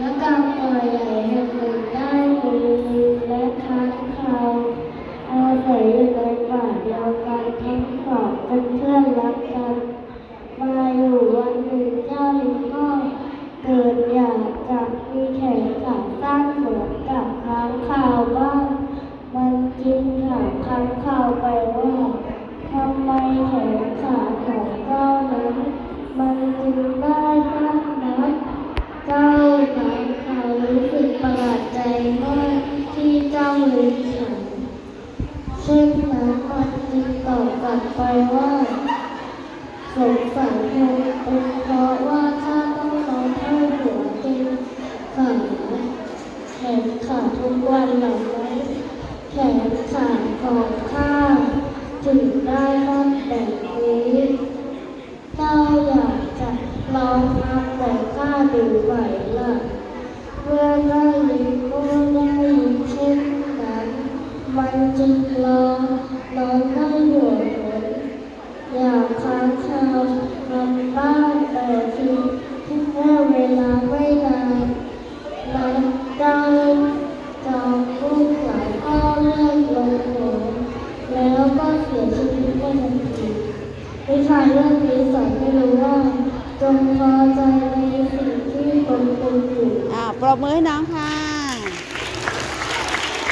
และกางตัวใหญ่แห่งหนึ่งได้มีลิงและค้างคาวอาศัยอยู่ในป่าเดียวกันทั้งสองเป็นเพื่อนรักกัน มาอยู่วันหนึ่งเจ้าลิงก็เกิดอยากจะมีแขนขาสั้นเหมือนกับค้างคาวบ้าง มันจึงถามค้างคาวไปว่าทำไมแขนขาของเจ้านั้น มันจึงได้สั้นนัก เจ้าค้างคาวรู้สึกประหลาดใจมากที่เจ้าลิงฉันเช่นนั้นมันจึงตอบก ลับไปว่า สงสัยคงเป็นเพราะว่าข้าต้องนอนเท่าหัวจริงขาแขนขาทุกวันหล่านั้นแขนขาของข้าถึงได้รอดแบบนี้ เจ้าอยากจะลองทำแบบข้าดูไหมล่ะเมื่อได้ยินก็ได้ยินเช่นนั้นมันจึงลองนอนให้หัวหนอยาก ค้างคาวทำบ้านแต่ทีที่เมื่อเวลาไม่นานมันได้จองลูกหลานก็เลื่อนลงหัวแล้วก็เสียชีวิตในทันทีวิชาเรื่องนี้สอนให้รู้ว่า จงพอใจในสิ่งที่ตนเป็นอยู่อ่าปรบมือให้น้องค่ะ